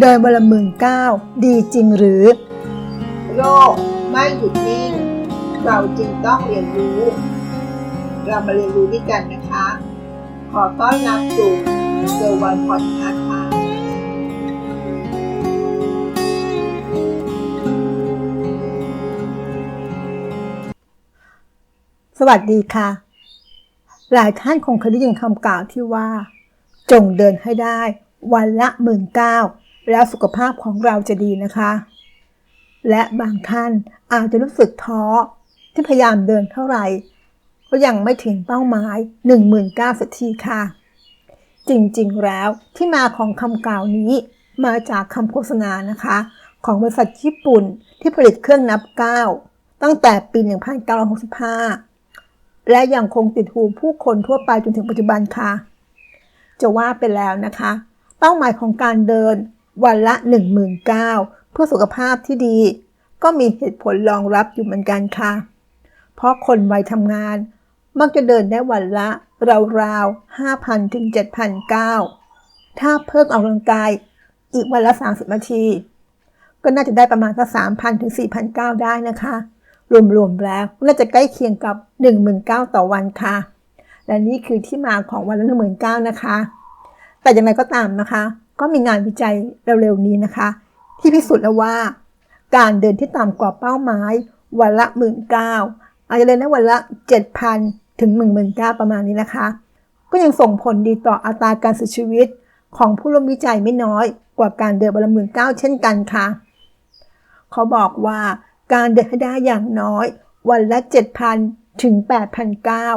เดินวันละหมื่นเก้าดีจริงหรือ โลกไม่หยุดนิ่ง เราจึงต้องเรียนรู้ เรามาเรียนรู้ด้วยกันนะคะ ขอต้อนรับสู่เซอร์วันพอดคาส์ค่ะสวัสดีค่ะ หลายท่านคงเคยได้ยินคำกล่าวที่ว่า จงเดินให้ได้วันละหมื่นเก้า แล้วสุขภาพของเราจะดีนะคะ และบางท่านอาจจะรู้สึกท้อที่พยายามเดินเท่าไหร่ ก็ยังไม่ถึงเป้าหมาย 19,000สักทีค่ะ จริงๆแล้วที่มาของคำกล่าวนี้มาจากคำโฆษณานะคะ ของบริษัทญี่ปุ่นที่ผลิตเครื่องนับก้าวตั้งแต่ปี 1965 และยังคงติดหูผู้คนทั่วไปจนถึงปัจจุบันค่ะ จะว่าไปแล้วนะคะ เป้าหมายของการเดิน วันละ 19,000 เพื่อสุขภาพที่ดี ก็มีเหตุผลรองรับอยู่เหมือนกันค่ะ เพราะคนวัยทำงาน มักจะเดินได้วันละ ราวๆ 5,000 ถึง 7,000ก้าวถ้าเพิ่มออกกำลังกายอีกวันละ 30 นาที ก็น่าจะได้ประมาณสัก3,000 ถึง 4,000ก้าวได้นะคะ รวมๆแล้วน่าจะใกล้เคียงกับ 19,000ต่อวันค่ะ และนี่คือที่มาของวันละ19,000นะคะ แต่อย่างไรก็ตามนะคะ ก็มีงานวิจัยเร็วๆนี้นะคะ ที่พิสูจน์แล้วว่า การเดินที่ต่ำกว่าเป้าหมายวันละ 19,000อาจจะเดินได้วันละ 7,000 ถึง 19,000 ประมาณนี้นะคะ ก็ยังส่งผลดีต่ออัตราการเสียชีวิตของผู้ร่วมวิจัยไม่น้อยกว่าการเดินวันละ19,000เช่นกันค่ะเขาบอกว่าการเดินให้ได้อย่างน้อย วันละ 7,000 ถึง 8,000ก้า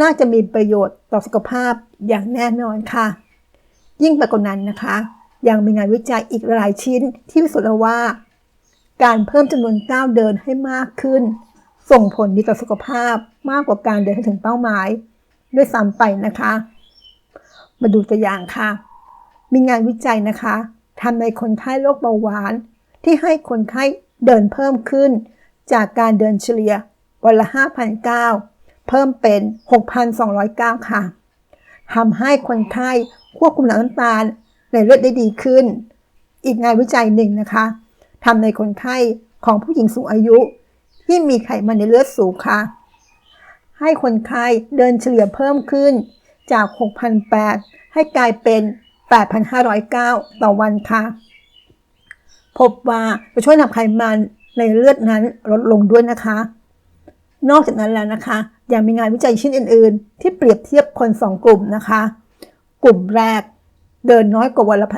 น่าจะมีประโยชน์ต่อสุขภาพอย่างแน่นอนค่ะ ยิ่งไปกว่านั้นนะคะ ยังมีงานวิจัยอีกหลายชิ้นที่พิสูจน์แล้วว่า การเพิ่มจำนวนก้าวเดินให้มากขึ้น ส่งผลดีต่อสุขภาพมากกว่าการเดินให้ถึงเป้าหมาย ด้วยซ้ำไปนะคะ มาดูตัวอย่างค่ะ มีงานวิจัยนะคะทำในคนไข้โรคเบาหวาน ที่ให้คนไข้เดินเพิ่มขึ้น จากการเดินเฉลี่ยวันละ5,000ก้าวเพิ่มเป็น 6,200ก้าวค่ะ ทำให้คนไข้ควบคุมน้ำตาลในเลือดได้ดีขึ้น อีกงานวิจัยหนึ่งนะคะทำในคนไข้ของผู้หญิงสูงอายุ ที่มีไขมันในเลือดสูงค่ะ ให้คนไข้เดินเฉลี่ยเพิ่มขึ้นจาก6,800ให้กลายเป็น 8,509 ต่อวันค่ะ พบว่าจะช่วยนำไขมันในเลือดนั้นลดลงด้วยนะคะ นอกจากนั้นแล้วนะคะ ยังมีงานวิจัยชิ้นอื่น ๆ ที่เปรียบเทียบคน 2 กลุ่มนะคะ กลุ่มแรกเดินน้อยกว่าวันละ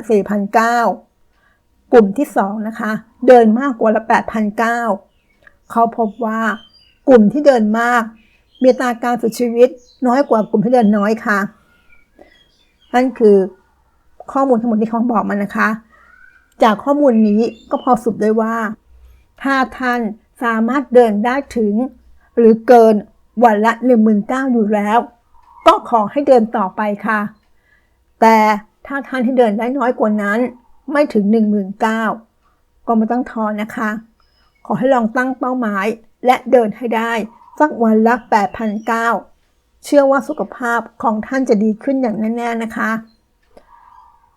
4,009กลุ่มที่ 2 นะคะ เดินมากกว่าวันละ8,009เขาพบว่ากลุ่มที่เดินมาก มีตาการเสียชีวิตน้อยกว่ากลุ่มที่เดินน้อยค่ะ นั่นคือข้อมูลทั้งหมดที่เขาบอกมานะคะ จากข้อมูลนี้ก็พอสรุปได้ว่า ถ้าท่านสามารถเดินได้ถึง หรือเกิน วันละ19,000อยู่แล้ว ก็ขอให้เดินต่อไปค่ะ แต่ถ้าท่านที่เดินได้น้อยกว่านั้น ไม่ถึง 19,000 ก็ไม่ต้องท้อนะคะ ขอให้ลองตั้งเป้าหมายและเดินให้ได้สักวันละ8,900เชื่อว่าสุขภาพของท่านจะดีขึ้นอย่างแน่ๆนะคะ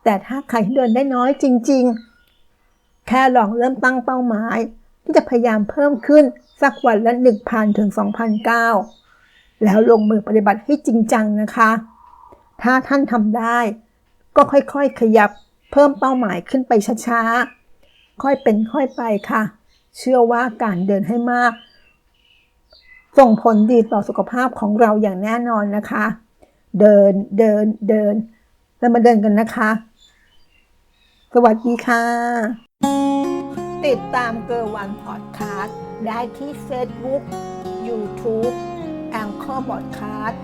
แต่ถ้าใครที่เดินได้น้อยจริง ๆ แค่ลองเริ่มตั้งเป้าหมาย ที่จะพยายามเพิ่มขึ้นสักวันละ 1,000 ถึง 2,009 แล้วลงมือปฏิบัติให้จริงจังนะคะ ถ้าท่านทำได้ ก็ค่อยๆขยับเพิ่มเป้าหมายขึ้นไปช้าๆ ค่อยเป็นค่อยไปค่ะ เชื่อว่าการเดินให้มาก ส่งผลดีต่อสุขภาพของเราอย่างแน่นอนนะคะ เดินเดินเดินแล้วมาเดินกันนะคะ สวัสดีค่ะ ติดตามเกอร์วันพอดคาสต์ได้ที่เฟซบุ๊กยูทูบแองเกอร์พอดคาสต์